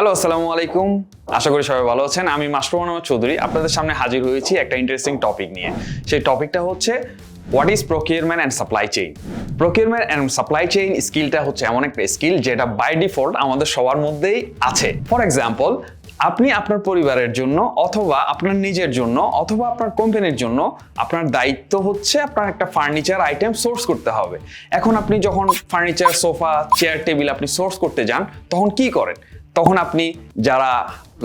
Hello আসসালামু আলাইকুম। আশা করি সবাই ভালো আছেন। আমি মোহাম্মদ চৌধুরী। আপনাদের সামনে হাজির হয়েছি একটা ইন্টারেস্টিং টপিক নিয়ে। সেই টপিকটা হচ্ছে what is procurement and supply chain procurement and supply chain স্কিলটা হচ্ছে এমন একটা স্কিল যেটা বাই ডিফল্ট আমাদের সবার মধ্যেই আছে। ফর এক্সাম্পল আপনি আপনার পরিবারের জন্য অথবা আপনার নিজের জন্য অথবা আপনার কোম্পানির জন্য আপনার দায়িত্ব হচ্ছে আপনার একটা ফার্নিচার আইটেম সোর্স করতে হবে। এখন আপনি যখন ফার্নিচার সোফা চেয়ার টেবিল আপনি সোর্স করতে যান, তখন কি করেন? তখন আপনি যারা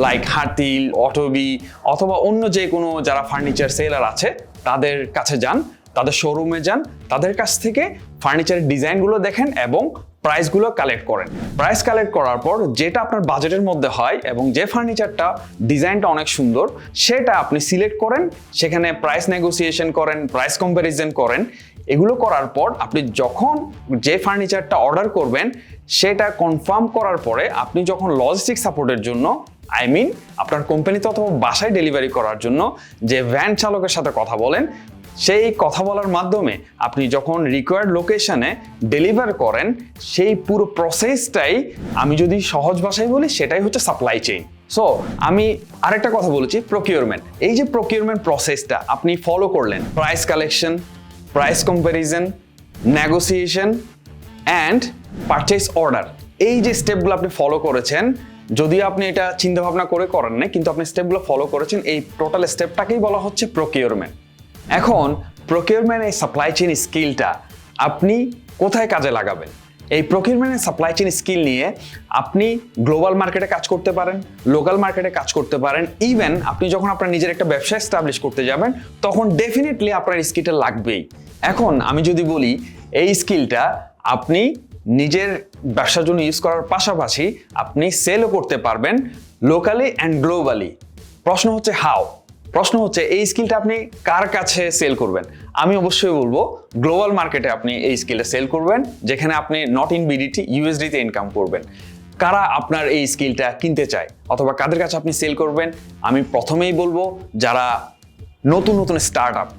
লাইক হাতিল, অটোবি অথবা অন্য যে কোনো যারা ফার্নিচার সেলার আছে, তাদের কাছে যান, তাদের শোরুমে যান, তাদের কাছ থেকে ফার্নিচারের ডিজাইনগুলো দেখেন এবং প্রাইসগুলো কালেক্ট করেন। প্রাইস কালেক্ট করার পর যেটা আপনার বাজেটের মধ্যে হয় এবং যে ফার্নিচারটা ডিজাইনটা অনেক সুন্দর, সেটা আপনি সিলেক্ট করেন, সেখানে প্রাইস নেগোসিয়েশন করেন প্রাইস কম্প্যারিজন করেন। এগুলো করার পর আপনি যখন যে ফার্নিচারটা অর্ডার করবেন সেটা কনফার্ম করার পরে আপনি যখন লজিস্টিক সাপোর্টের জন্য আই মিন আপনার কোম্পানিতে অথবা বাসায় ডেলিভারি করার জন্য যে ভ্যান চালকের সাথে কথা বলেন, সেই কথা বলার মাধ্যমে আপনি যখন রিকোয়ার্ড লোকেশনে ডেলিভার করেন, সেই পুরো প্রসেসটাই আমি যদি সহজ ভাষায় বলি, সেটাই হচ্ছে সাপ্লাই চেইন সো আমি আরেকটা কথা বলেছি প্রকিউরমেন্ট এই যে প্রকিউরমেন্ট প্রসেসটা আপনি ফলো করলেন price collection price comparison negotiation and purchase order এই যে স্টেপগুলো আপনি ফলো করেছেন, যদি আপনি এটা চিন্তা ভাবনা করে করেন না কিন্তু আপনি স্টেপগুলো ফলো করেছেন, এই টোটাল স্টেপটাকেই বলা হচ্ছে প্রকিউরমেন্ট এখন প্রকিউরমেন্ট এই সাপ্লাই চেইন স্কিলটা আপনি কোথায় কাজে লাগাবেন? এই প্রকিউরমেন্ট সাপ্লাই চেইন স্কিল নিয়ে আপনি গ্লোবাল মার্কেটে কাজ করতে পারেন লোকাল মার্কেটে কাজ করতে পারেন ইভেন আপনি যখন আপনার নিজের একটা ব্যবসা এস্টাবলিশ করতে যাবেন, তখন ডেফিনেটলি আপনার স্কিলটা লাগবেই। এখন, আমি যদি বলি, এই স্কিলটা আপনি নিজের ব্যবসার জন্য ইউজ করার পাশাপাশি আপনি সেলও করতে পারবেন লোকালি অ্যান্ড গ্লোবালি প্রশ্ন হচ্ছে হাও প্রশ্ন হচ্ছে এই স্কিলটা আপনি কার কাছে সেল করবেন? আমি অবশ্যই বলব গ্লোবাল মার্কেটে আপনি এই স্কিলটা সেল করবেন, যেখানে আপনি নট ইন বিডিটি ইউএসডিতে ইনকাম করবেন। কারা আপনার এই স্কিলটা কিনতে চায়? অথবা কাদের কাছে আপনি সেল করবেন? আমি প্রথমেই বলব, যারা নতুন নতুন স্টার্ট আপ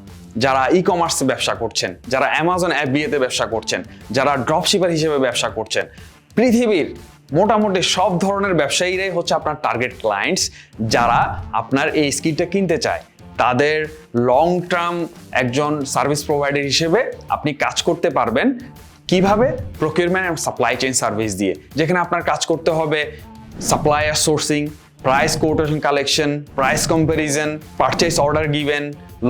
যারা ই কমার্স ব্যবসা করছেন, যারা অ্যামাজন অ্যাপ বিয়েতে ব্যবসা করছেন, যারা ড্রপশিপার হিসেবে ব্যবসা করছেন, পৃথিবীর মোটামুটি সব ধরনের ব্যবসায়ীরাই হচ্ছে আপনার টার্গেট ক্লায়েন্টস যারা আপনার এই স্কিলটা কিনতে চায়। তাদের লং টার্ম একজন সার্ভিস প্রোভাইডার হিসেবে আপনি কাজ করতে পারবেন কীভাবে? Procurement and supply chain service দিয়ে। যেখানে আপনার কাজ করতে হবে supplier sourcing price quotation collection price comparison purchase order given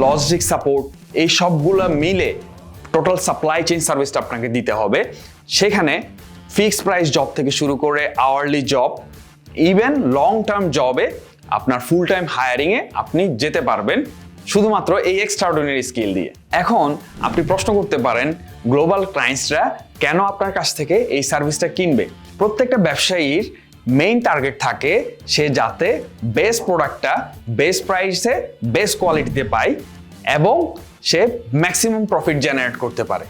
logistic support এই সবগুলো মিলে টোটাল সাপ্লাই চেইন সার্ভিসটা আপনাকে দিতে হবে। সেখানে ফিক্সড প্রাইস জব থেকে শুরু করে hourly job even long term জবে আপনার ফুল টাইম হায়ারিংয়ে আপনি যেতে পারবেন শুধুমাত্র এই এক্সট্রাঅর্ডিনারি স্কিল দিয়ে। এখন আপনি প্রশ্ন করতে পারেন গ্লোবাল ক্লায়েন্টসরা কেন আপনার কাছ থেকে এই সার্ভিসটা কিনবে? প্রত্যেকটা ব্যবসায়ীর মেইন টার্গেট থাকে সে যাতে বেস্ট প্রোডাক্টটা বেস্ট প্রাইসে বেস্ট কোয়ালিটিতে পায় এবং সে ম্যাক্সিমাম প্রফিট জেনারেট করতে পারে।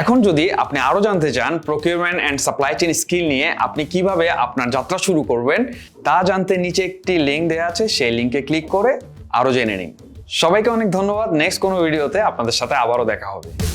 এখন যদি আপনি আরও জানতে চান procurement and supply chain skill নিয়ে আপনি কীভাবে আপনার যাত্রা শুরু করবেন, তা জানতে নিচে একটি লিঙ্ক দেওয়া আছে, সেই লিঙ্কে ক্লিক করে আরও জেনে নিন। সবাইকে অনেক ধন্যবাদ। নেক্সট কোনো ভিডিওতে আপনাদের সাথে আবারও দেখা হবে।